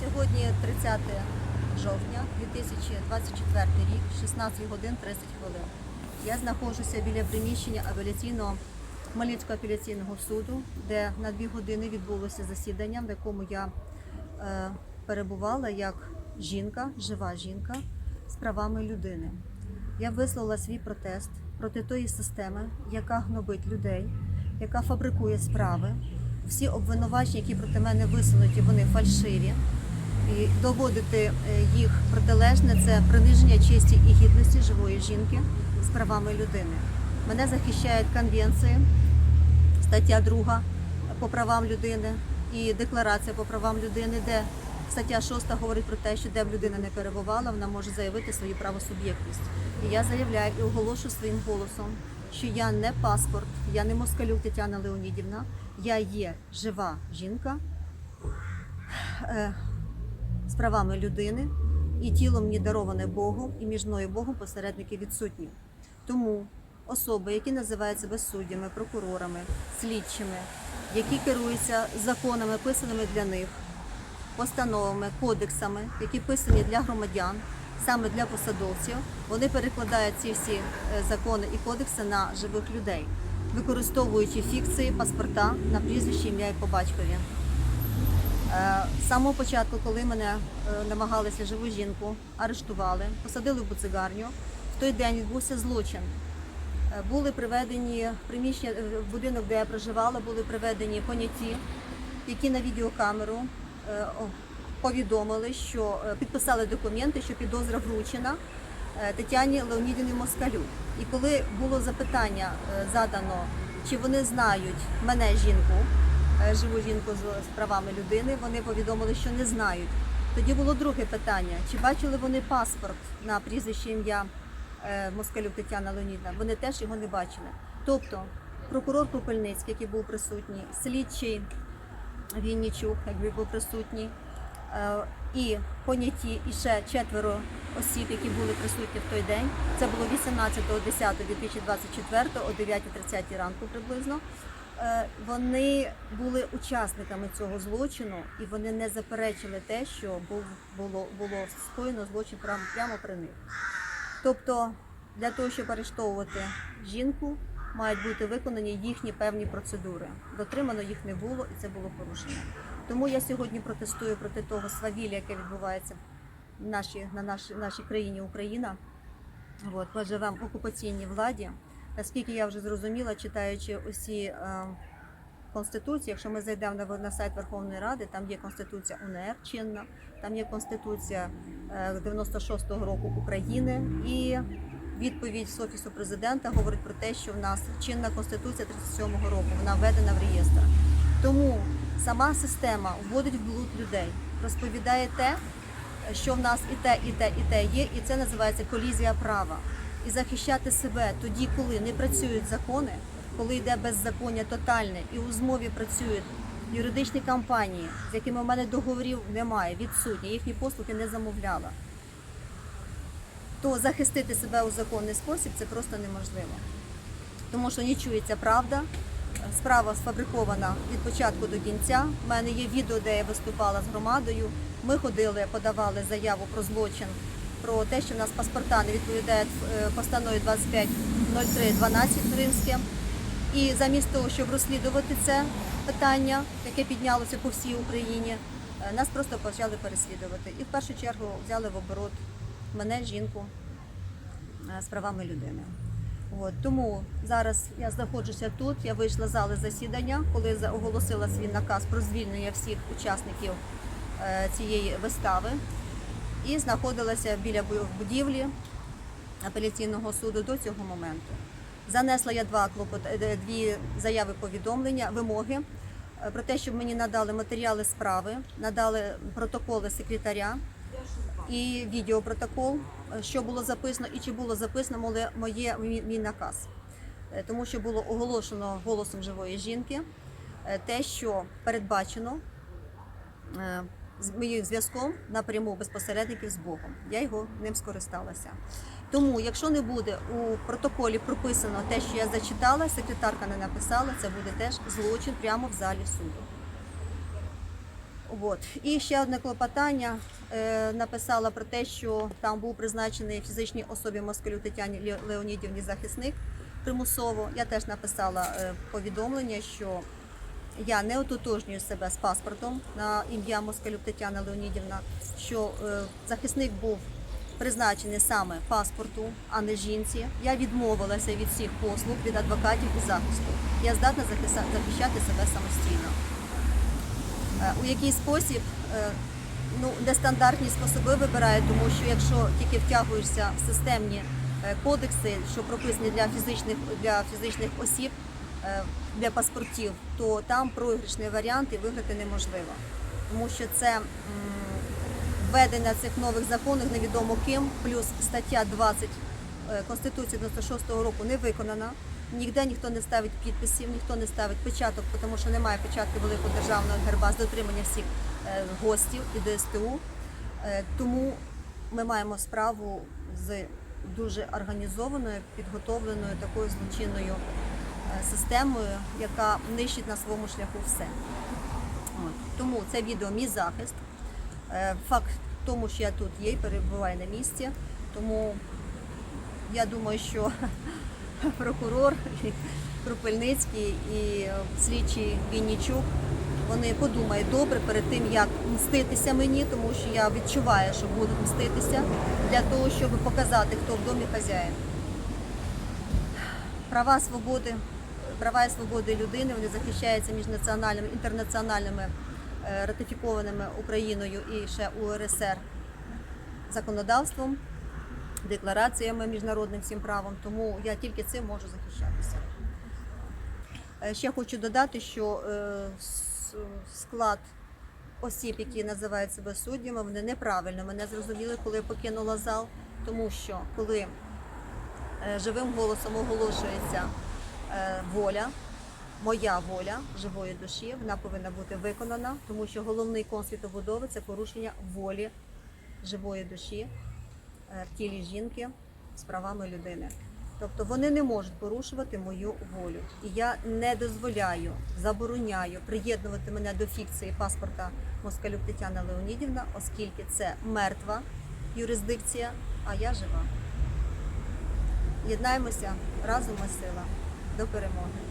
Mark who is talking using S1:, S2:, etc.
S1: Сьогодні 30 жовтня 2024 рік, 16 годин 30 хвилин. Я знаходжуся біля приміщення апеляційного Хмельницького апеляційного суду, де на дві години відбулося засідання, в якому я е, перебувала як жінка, жива жінка з правами людини. Я висловила свій протест проти тої системи, яка гнобить людей, яка фабрикує справи. Всі обвинувачення, які проти мене висунуті, вони фальшиві. І доводити е, їх протилежне це приниження честі і гідності живої жінки з правами людини. Мене захищають конвенції, стаття 2 по правам людини і декларація по правам людини, де стаття 6 говорить про те, що де б людина не перебувала, вона може заявити свою правосуб'єктність. І я заявляю і оголошую своїм голосом, що я не паспорт, я не москалюк Тетяна Леонідівна, я є жива жінка е, з правами людини, і тіло мені дароване Богом, і між мною Богом посередники відсутні. Тому особи, які називають себе суддями, прокурорами, слідчими, які керуються законами, писаними для них, постановами, кодексами, які писані для громадян, саме для посадовців, вони перекладають ці всі е, закони і кодекси на живих людей, використовуючи фікції, паспорта на прізвище, ім'я і по батькові. Е, З самого початку, коли мене е, намагалися живу жінку, арештували, посадили в буцигарню, в той день відбувся злочин. Е, Були приведені приміщення в будинок, де я проживала, були приведені поняті, які на відеокамеру повідомили, що підписали документи, що підозра вручена Тетяні Леонідівні Москалю. І коли було запитання задано, чи вони знають мене жінку, живу жінку з, з правами людини, вони повідомили, що не знають. Тоді було друге питання: чи бачили вони паспорт на прізвище ім'я е, Москалюк Тетяна Леонідна? Вони теж його не бачили. Тобто прокурор Купельницький, який був присутній, слідчий Віннічук, якби був присутній, е, і поняті і ще четверо осіб, які були присутні в той день. Це було 18.10.2024 о 9.30 ранку приблизно. Е, Вони були учасниками цього злочину і вони не заперечили те, що було, було скоєно злочин прямо, прямо при них. Тобто, для того, щоб арештовувати жінку, мають бути виконані їхні певні процедури. Дотримано їх не було, і це було порушено. Тому я сьогодні протестую проти того свавілля, яке відбувається в нашій, на нашій, нашій країні Україна. От, ми живемо в окупаційній владі. Наскільки я вже зрозуміла, читаючи усі е, конституції, якщо ми зайдемо на, сайт Верховної Ради, там є Конституція УНР чинна, там є Конституція е, 96-го року України і відповідь з Офісу президента говорить про те, що в нас чинна Конституція 37-го року, вона введена в реєстр. Тому сама система вводить в блуд людей, розповідає те, що в нас і те, і те, і те є, і це називається колізія права. І захищати себе тоді, коли не працюють закони, коли йде беззаконня тотальне, і у змові працюють юридичні компанії, з якими в мене договорів немає, відсутні, їхні послуги не замовляла. То захистити себе у законний спосіб це просто неможливо. Тому що не чується правда, справа сфабрикована від початку до кінця. У мене є відео, де я виступала з громадою. Ми ходили, подавали заяву про злочин, про те, що в нас паспорта не відповідають е, постанові 250312 римське. І замість того, щоб розслідувати це питання, яке піднялося по всій Україні, е, нас просто почали переслідувати. І в першу чергу взяли в оборот мене, жінку, е, з правами людини. От, тому зараз я знаходжуся тут. Я вийшла з зали засідання, коли оголосила свій наказ про звільнення всіх учасників цієї вистави, і знаходилася біля будівлі апеляційного суду до цього моменту. Занесла я два клопот, е, дві заяви повідомлення, вимоги е, про те, щоб мені надали матеріали справи, надали протоколи секретаря і відеопротокол, е, що було записано і чи було записано моє, мій, наказ. Е, Тому що було оголошено голосом живої жінки е, те, що передбачено е, з моїм зв'язком напряму безпосередників з Богом. Я його ним скористалася. Тому, якщо не буде у протоколі прописано те, що я зачитала, секретарка не написала, це буде теж злочин прямо в залі суду. От. І ще одне клопотання е, написала про те, що там був призначений фізичній особі москалю Тетяні Леонідівні захисник примусово. Я теж написала е, повідомлення, що я не ототожнюю себе з паспортом на ім'я Москалюк Тетяна Леонідівна, що е, захисник був призначений саме паспорту, а не жінці. Я відмовилася від всіх послуг від адвокатів і захисту. Я здатна захищати себе самостійно. Е, У який спосіб е, ну, нестандартні способи вибираю, тому що якщо тільки втягуєшся в системні кодекси, що прописані для фізичних для фізичних осіб, для паспортів, то там проіграшний варіант і виграти неможливо. Тому що це введення цих нових законів невідомо ким, плюс стаття 20 е, Конституції 96-го року не виконана. Ніде ніхто не ставить підписів, ніхто не ставить печаток, тому що немає печатки великого державного герба з дотримання всіх е, гостів і ДСТУ. Е, Тому ми маємо справу з дуже організованою, підготовленою такою злочинною е, системою, яка нищить на своєму шляху все. Тому це відео мій захист. Е, Факт тому, що я тут є і перебуваю на місці. Тому я думаю, що прокурор Крупельницький і слідчий Віннічук вони подумають добре перед тим, як мститися мені, тому що я відчуваю, що будуть мститися для того, щоб показати, хто в домі хазяїн. Права свободи, права і свободи людини вони захищаються міжнаціональними інтернаціональними е, ратифікованими Україною і ще УРСР законодавством, деклараціями міжнародним всім правом. Тому я тільки цим можу захищатися. Е, Ще хочу додати, що е, склад осіб, які називають себе суддями, вони неправильно мене зрозуміли, коли я покинула зал, тому що коли живим голосом оголошується воля, моя воля живої душі, вона повинна бути виконана, тому що головний кон світобудови це порушення волі живої душі е, в тілі жінки з правами людини. Тобто вони не можуть порушувати мою волю. І я не дозволяю, забороняю приєднувати мене до фікції паспорта Москалюк Тетяна Леонідівна, оскільки це мертва юрисдикція, а я жива. Єднаємося разом ми сила. До перемоги.